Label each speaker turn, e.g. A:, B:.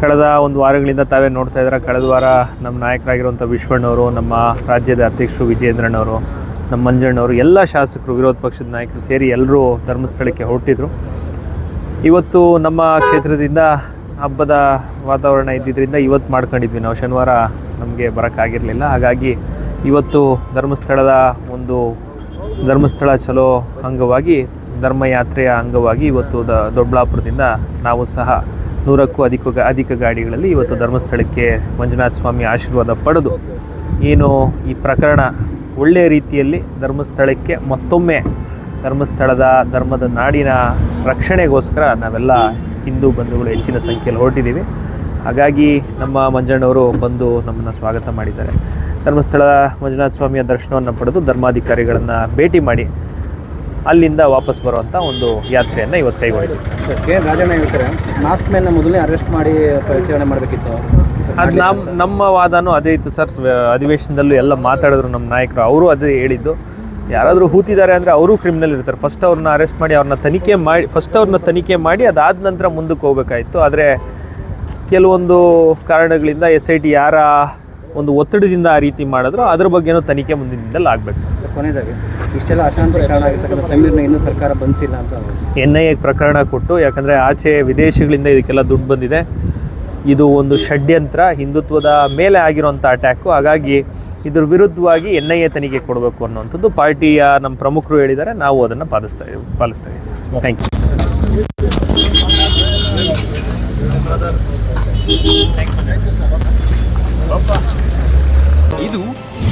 A: ಕಳೆದ ಒಂದು ವಾರಗಳಿಂದ ತಾವೇ ನೋಡ್ತಾ ಇದ್ರೆ ಕಳೆದ ವಾರ ನಮ್ಮ ನಾಯಕರಾಗಿರುವಂಥ ವಿಶ್ವಣ್ಣವರು, ನಮ್ಮ ರಾಜ್ಯದ ಅಧ್ಯಕ್ಷರು ವಿಜಯೇಂದ್ರನವರು ನಮ್ಮ ಮಂಜಣ್ಣವರು ಎಲ್ಲ ಶಾಸಕರು, ವಿರೋಧ ಪಕ್ಷದ ನಾಯಕರು ಸೇರಿ ಎಲ್ಲರೂ ಧರ್ಮಸ್ಥಳಕ್ಕೆ ಹೊರಟಿದ್ರು. ಇವತ್ತು ನಮ್ಮ ಕ್ಷೇತ್ರದಿಂದ ಹಬ್ಬದ ವಾತಾವರಣ ಇದ್ದಿದ್ದರಿಂದ ಇವತ್ತು ಮಾಡ್ಕೊಂಡಿದ್ವಿ. ನಾವು ಶನಿವಾರ ನಮಗೆ ಬರೋಕ್ಕಾಗಿರಲಿಲ್ಲ. ಹಾಗಾಗಿ ಇವತ್ತು ಧರ್ಮಸ್ಥಳದ ಒಂದು ಧರ್ಮಸ್ಥಳ ಚಲೋ ಅಂಗವಾಗಿ, ಧರ್ಮಯಾತ್ರೆಯ ಅಂಗವಾಗಿ ಇವತ್ತು ದ ದೊಡ್ಡಬಳ್ಳಾಪುರದಿಂದ ನಾವು ಸಹ ನೂರಕ್ಕೂ ಅಧಿಕ ಅಧಿಕ ಗಾಡಿಗಳಲ್ಲಿ ಇವತ್ತು ಧರ್ಮಸ್ಥಳಕ್ಕೆ ಮಂಜುನಾಥ ಸ್ವಾಮಿ ಆಶೀರ್ವಾದ ಪಡೆದು, ಏನು ಈ ಪ್ರಕರಣ ಒಳ್ಳೆಯ ರೀತಿಯಲ್ಲಿ ಧರ್ಮಸ್ಥಳಕ್ಕೆ ಮತ್ತೊಮ್ಮೆ ಧರ್ಮಸ್ಥಳದ ಧರ್ಮದ ನಾಡಿನ ರಕ್ಷಣೆಗೋಸ್ಕರ ನಾವೆಲ್ಲ ಹಿಂದೂ ಬಂಧುಗಳು ಹೆಚ್ಚಿನ ಸಂಖ್ಯೆಯಲ್ಲಿ ಹೊರಟಿದ್ದೀವಿ. ಹಾಗಾಗಿ ನಮ್ಮ ಮಂಜಣ್ಣವರು ಬಂದು ನಮ್ಮನ್ನು ಸ್ವಾಗತ ಮಾಡಿದ್ದಾರೆ. ಧರ್ಮಸ್ಥಳ ಮಂಜುನಾಥ ಸ್ವಾಮಿಯ ದರ್ಶನವನ್ನು ಪಡೆದು ಧರ್ಮಾಧಿಕಾರಿಗಳನ್ನು ಭೇಟಿ ಮಾಡಿ ಅಲ್ಲಿಂದ ವಾಪಸ್ ಬರುವಂಥ ಒಂದು ಯಾತ್ರೆಯನ್ನು ಇವತ್ತು ಕೈಗೊಂಡಿದ್ದೀವಿ ಸರ್.
B: ಕೆ ರಾಜಣ್ಣ ಹೇಳ್ತಾರೆ? ಮಾಸ್ಕ್ ಮೇಲೆ ಮೊದಲೇ ಅರೆಸ್ಟ್ ಮಾಡಿ ಪರಿಚರಣೆ ಮಾಡಬೇಕಿತ್ತು?
A: ಅದು ನಮ್ಮ ನಮ್ಮ ವಾದನೂ ಅದೇ ಇತ್ತು ಸರ್. ಅಧಿವೇಶನದಲ್ಲೂ ಎಲ್ಲ ಮಾತಾಡಿದ್ರು ನಮ್ಮ ನಾಯಕರು. ಅವರು ಅದೇ ಹೇಳಿದ್ದು. ಯಾರಾದರೂ ಹೂತಿದ್ದಾರೆ ಅಂದರೆ ಅವರು ಕ್ರಿಮಿನಲ್ ಇರ್ತಾರೆ. ಫಸ್ಟ್ ಅವ್ರನ್ನ ಅರೆಸ್ಟ್ ಮಾಡಿ ಅವ್ರನ್ನ ತನಿಖೆ ಮಾಡಿ ಫಸ್ಟ್ ಅವ್ರನ್ನ ತನಿಖೆ ಮಾಡಿ ಅದಾದ ನಂತರ ಮುಂದಕ್ಕೆ ಹೋಗ್ಬೇಕಾಯಿತು. ಆದರೆ ಕೆಲವೊಂದು ಕಾರಣಗಳಿಂದ ಎಸ್ ಐ ಟಿ ಯಾರ ಒಂದು ಒತ್ತಡದಿಂದ ಆ ರೀತಿ ಮಾಡಿದ್ರು ಅದ್ರ ಬಗ್ಗೆನೂ ತನಿಖೆ ಮುಂದಿನಿಂದಲೇ ಆಗಬೇಕು ಸರ್.
B: ಕೊನೆಯದಾಗಿ ಇಷ್ಟೆಲ್ಲ ಅಶಾಂತಿ ಕಾರಣ ಆಗಿರ್ತಕ್ಕಂಥ ಸಮೀರ್ನ ಇನ್ನೂ ಸರ್ಕಾರ ಬಂದಿಲ್ಲ ಅಂತ
A: ಎನ್ ಐ ಎ ಪ್ರಕರಣ ಕೊಟ್ಟು ಯಾಕಂದರೆ ಆಚೆ ವಿದೇಶಗಳಿಂದ ಇದಕ್ಕೆಲ್ಲ ದುಡ್ಡು ಬಂದಿದೆ. ಇದು ಒಂದು ಷಡ್ಯಂತ್ರ ಹಿಂದುತ್ವದ ಮೇಲೆ ಆಗಿರುವಂಥ ಅಟ್ಯಾಕು ಹಾಗಾಗಿ ಇದ್ರ ವಿರುದ್ಧವಾಗಿ ಎನ್ ಐ ಎ ತನಿಖೆ ಕೊಡಬೇಕು ಅನ್ನುವಂಥದ್ದು ಪಾರ್ಟಿಯ ನಮ್ಮ ಪ್ರಮುಖರು ಹೇಳಿದ್ದಾರೆ. ನಾವು ಅದನ್ನು ಪಾಲಿಸ್ತಾ ಪಾಲಿಸ್ತಾ ಇದ್ದೀವಿ ಸರ್. ಥ್ಯಾಂಕ್ ಯು
C: ಇದು